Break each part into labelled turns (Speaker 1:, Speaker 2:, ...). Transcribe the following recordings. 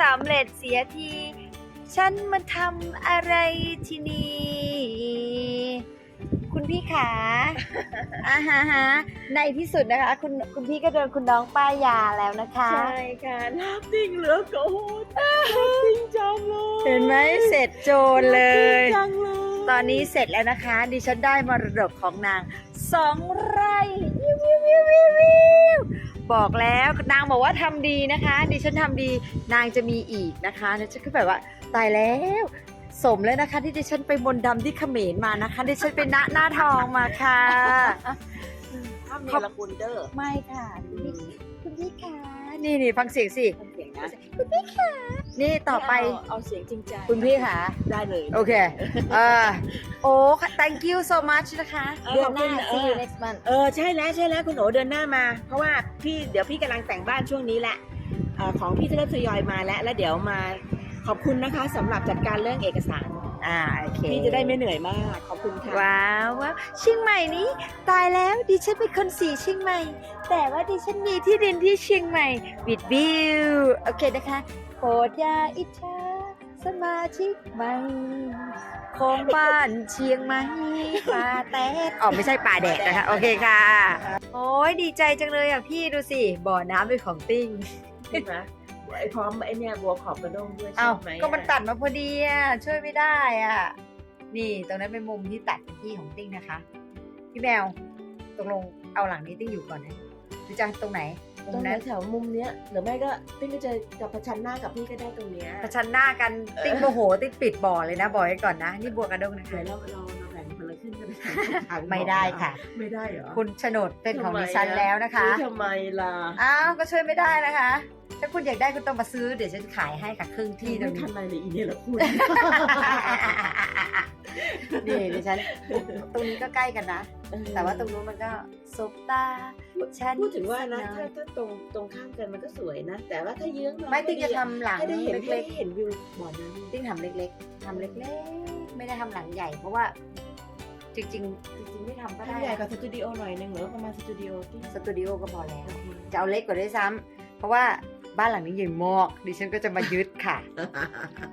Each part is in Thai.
Speaker 1: สำเร็จเสียที ฉันมาทำอะไรที่นี่ คุณพี่ขาอ่าฮะฮะในที่สุดนะคะ คุณคุณพี่ก็โดนคุณน้องป้ายยาแล้วนะคะ
Speaker 2: ใช่ค่ะรักจริงเหลือเกินรักจริงจังเลย
Speaker 1: เห็นไหมเสร็จโจรเลย
Speaker 2: รักจริงจังเลย
Speaker 1: ตอนนี้เสร็จแล้วนะคะ ดิฉันได้มรดกของนางสองไร่วิววิววิววิววิว บอกแล้วนางบอกว่าทำดีนะคะ ดิฉันทำดีนางจะมีอีกนะคะดิฉันก็แบบว่าตายแล้วสมแล้วนะคะ ที่ดิฉันไปมนต์ดำที่เขมรมานะคะ ดิฉันไปณหน้าทองมาค่ะ
Speaker 2: ถ้ามีละคุณเด้อ
Speaker 1: ไม่ค่ะคุณพี่คุณพี่ค่ะนี่นี่ฟังเสียงสิ
Speaker 2: ทำเสียง นะ
Speaker 1: คุณพี่ค่ะนี่ต่อไป
Speaker 2: เอาเอาเสียงจริงใจ
Speaker 1: คุณพี่ค่ะ
Speaker 2: ได้เลย
Speaker 1: โอเคเออโอ้ค่ะ thank you so much นะคะ
Speaker 2: เออ
Speaker 1: เดือนหน้า
Speaker 2: ขอบคุณ
Speaker 1: see you
Speaker 2: เออ
Speaker 1: next month
Speaker 2: เออใช่แล้วใช่แล้วคุณโอเดินหน้ามา เพราะว่าพี่เดี๋ยวพี่กำลังแต่งบ้านช่วงนี้แหละเอ่อของพี่จะเริ่มทยอยมาแล้วแล้วเดี๋ยวมาขอบคุณนะคะสำหรับจัดการเรื่องเอกสาร
Speaker 1: อ่าโอเค
Speaker 2: พี่จะได้ไม่เหนื่อยมากขอบคุณค่ะ
Speaker 1: ว้าวว้าวเชียงใหม่นี้ ตายแล้วดิฉันเป็นคนสีเชียงใหม่ แต่ว่าดิฉันมีที่ดินที่เชียงใหม่บิดบิวโอเคนะคะโปรดอย่าอิจฉาสมาชิกใหม่ของบ้านเชียงใหม่ป่าแตดอ๋อไม่ใช่ป่าแดดนะคะ โอเคค่ะ โอ้ยดีใจจังเลยอะพี่ดูสิ บ่อน้ำเป็นของติ้ง
Speaker 2: ใช่ไหม ไอ้พร้อมไอ้เนี่ยบัวขอบกระด้งด้วยช
Speaker 1: เอ้า
Speaker 2: อบไหม
Speaker 1: ก็มันตัดมาพอดีอะช่วยไม่ได้อะ นี่ตรงนั้นเป็นมุมที่ตัดเป็นที่ของติ้งนะคะ พี่แมวตกลงเอาหลังนี้ติ้งอยู่ก่อนนะหรือจะตรงไหน
Speaker 2: ตรง
Speaker 1: มุม
Speaker 2: นั้
Speaker 1: นั้นน
Speaker 2: แถวมุมเนี้ยหรือไม่ก็ติ้งก็จะกับประชันหน้ากับพี่ก็ได้ตรงเนี้ย
Speaker 1: ประชันหน้ากันติ้งโมโหติ้งปิดบ่อเลยนะบอกไว้ก่อนนะนี่บัวกระด้งนะ
Speaker 2: เดี๋ย
Speaker 1: คะ
Speaker 2: วเราเราเราแบ่งคนละครึ่งกัน
Speaker 1: ไม่ได้ค่ะ
Speaker 2: ไม่ได้เหรอ
Speaker 1: คุณโฉนดเป็นของ
Speaker 2: ทำไม
Speaker 1: ดิฉัน
Speaker 2: อะ
Speaker 1: แล้วนะคะ
Speaker 2: เฮ้ยทำไมล่ะ
Speaker 1: อ้าวก็ช่วยไม่ได้นะคะ ถ้าคุณอยากได้คุณต้องมาซื้อเดี๋ยวฉันขายให้ค่ะครึ่งที่ตร
Speaker 2: ไม่
Speaker 1: งนี้
Speaker 2: ทันไรเลยอีเนี่ยละคุณ
Speaker 1: นี่ดิฉัน ตรงนี้ก็ใกล้กันนะ แต่ว่าตรงนู้นมันก็ซบตา ฉัน
Speaker 2: พูดถึงว่านะ
Speaker 1: สักหน่อย
Speaker 2: ถ้าถ้าตรงตรงข้ามกันมันก็สวยนะ แต่ว่าถ้าเยื้องหน่อย
Speaker 1: ไม่ติ้ง
Speaker 2: ก็
Speaker 1: จะ
Speaker 2: ดี
Speaker 1: ทำหลัง
Speaker 2: ให้ได้เห็น
Speaker 1: เล็ก
Speaker 2: ให้เห็นวิวบ่อน้ำ
Speaker 1: ๆติ้งทำเล็กๆทำเล็กๆ ไม่ได้ทำหลังใหญ่ เพราะว่า จริงๆจริงๆไม่ทำก็ได้
Speaker 2: ทำใหญ่กว่าสตูดิโอหน่อยนึงหรือว่าประมาณสตูดิโอที่
Speaker 1: สตูดิโอก็พอแล้ว
Speaker 2: โอเค
Speaker 1: จะเอาเล็กกว่าด้วยซ้ำเพราะว่า บ้านหลังนี้ใหญ่มากดิฉันก็จะมายึดค่ะ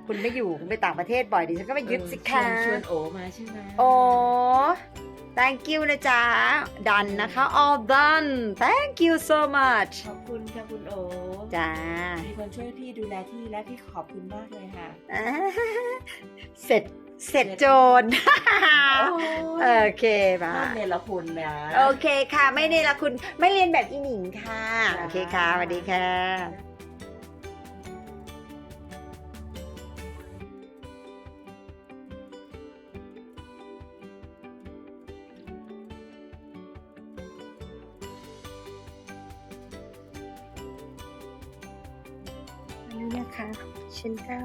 Speaker 1: คุณไม่อยู่คุณไปต่างประเทศบ่อยดิฉันก็มายึดสิคะ
Speaker 2: เออชวนชวนโอมาใช่ไหม
Speaker 1: โอ้ thank you นะจ๊ะ done นะคะ all done thank you so much
Speaker 2: ขอบคุณค่ะคุณโอ
Speaker 1: จ้า
Speaker 2: มีคนช่วยพี่ดูแลที่และพี่ขอบคุณมากเลยค่ะ
Speaker 1: อ่าเสร็จเสร็จโจรโอเคมา
Speaker 2: บ้านเนรคุณนะ
Speaker 1: โอเคค่ะ ไม่เนละคุณ ไม่เรียนแบบอีหนิงค่ะ โอเคค่ะสวัสดีค่ะ นะคะ ฉันก็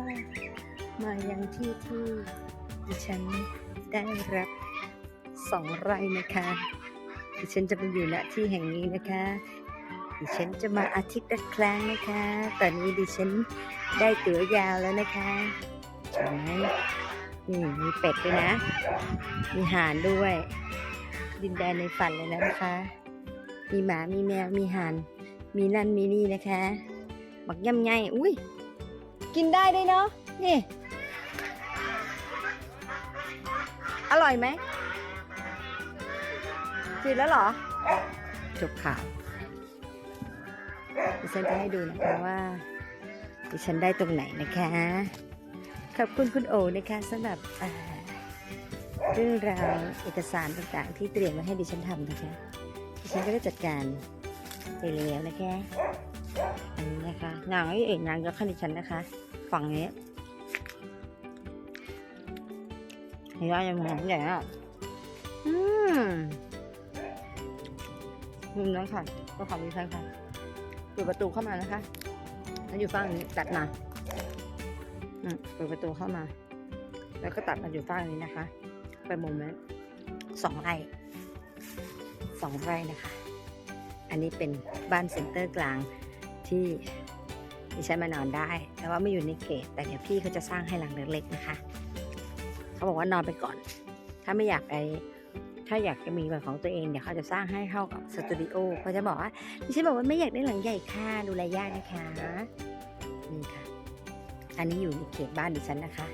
Speaker 1: มายังที่ที่ดิฉันได้รับสองไร่นะคะ ดิฉันจะมาอยู่ณที่แห่งนี้นะคะ ดิฉันจะมาอาทิตย์ละครั้งนะคะ ตอนนี้ดิฉันได้ตั๋วยาวแล้วนะคะใช่ไหมนี่มีเป็ดด้วยนะ มีห่านด้วย ดินแดนในฝันเลยนะคะ มีหมา มีแมว มีห่าน มีนั่นมีนี่นะคะ บักย่ำไงอุ้ย กินได้ด้วยเนาะนี่ อร่อยไหมกินแล้วเหรอ จบข่าวดิฉันจะให้ดูนะคะว่าดิฉันได้ตรงไหนนะคะ ขอบคุณคุณโอนะคะสำหรับอ่าเรื่องราวเอกสารต่างๆ ที่เตรียมมาให้ดิฉันทำนะคะ ดิฉันก็ได้จัดการไปแล้วนะคะอั นี้นะคะงานไอ้เอกงานยกขั้นดิฉันนะคะ ฝั่งนี้เห็นว่ายังหอมใหญ่อะอืมมุมนั้นค่ะก็ของดิฉันค่ะเปิดประตูเข้ามานะคะแล้วอยู่ฝั่งนี้ตัดมาอืมเปิดประตูเข้ามา แล้วก็ตัดมาอยู่ฝั่งนี้นะคะไปมุมนั้นสองไร่สองไร่นะคะ อันนี้เป็นบ้านเซ็นเตอร์กลาง ที่ดิฉันมานอนได้ แต่ว่าไม่อยู่ในเขต แต่เดี๋ยวพี่เขาจะสร้างให้หลังเล็กๆนะคะ เขาบอกว่านอนไปก่อน ถ้าไม่อยากไปถ้าอยากจะมีแบบของตัวเองเดี๋ยวเขาจะสร้างให้เข้ากับสตูดิโอเขาจะบอกว่าดิฉันบอกว่าไม่อยากได้หลังใหญ่ค่ะดูแลยากนะคะนี่ค่ะ อันนี้อยู่ในเขตบ้านดิฉันนะคะ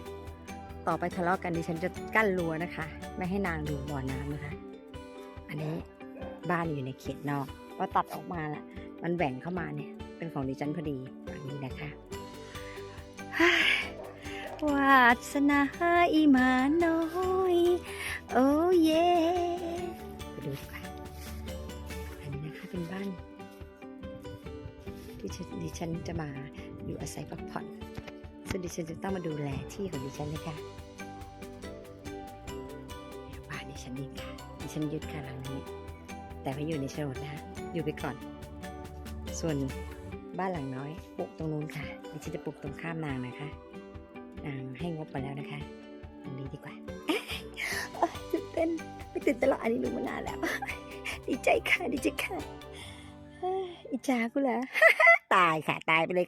Speaker 1: ต่อไปทะเลาะกันดิฉันจะกั้นรั้วนะคะ ไม่ให้นางดูบ่อน้ำนะคะ อันนี้บ้านอยู่ในเขตนอกพอตัดออกมาละมันแหว่งเข้ามาเนี่ย ของดิฉันพอดีอันนี้นะคะวาสนาอีหมาน้อย โอ้เย่ไปดูดีกว่าอันนี้นะคะเป็นบ้านที่ฉันดิฉันจะมาอยู่อาศัยพักผ่อน ซึ่งดิฉันจะต้องมาดูแลที่ของดิฉันเลยค่ะบ้านดิฉันเองค่ะ ดิฉันยึดค่ะหลังนี้ แต่ไม่อยู่ในโฉนดนะ อยู่ไปก่อน ส่วน บ้านหลังน้อยปลูกตรงนู้นค่ะดิฉันจะปลูกตรงข้ามนางนะคะ นางให้งบมาแล้วนะคะตรงนี้ดีกว่าตื่นเต้นไม่ตื่นตลอดอันนี้รู้มานานแล้ว ดีใจค่ะดีใจค่ะอิจฉากูเหรอตายค่ะ ตายไปเลย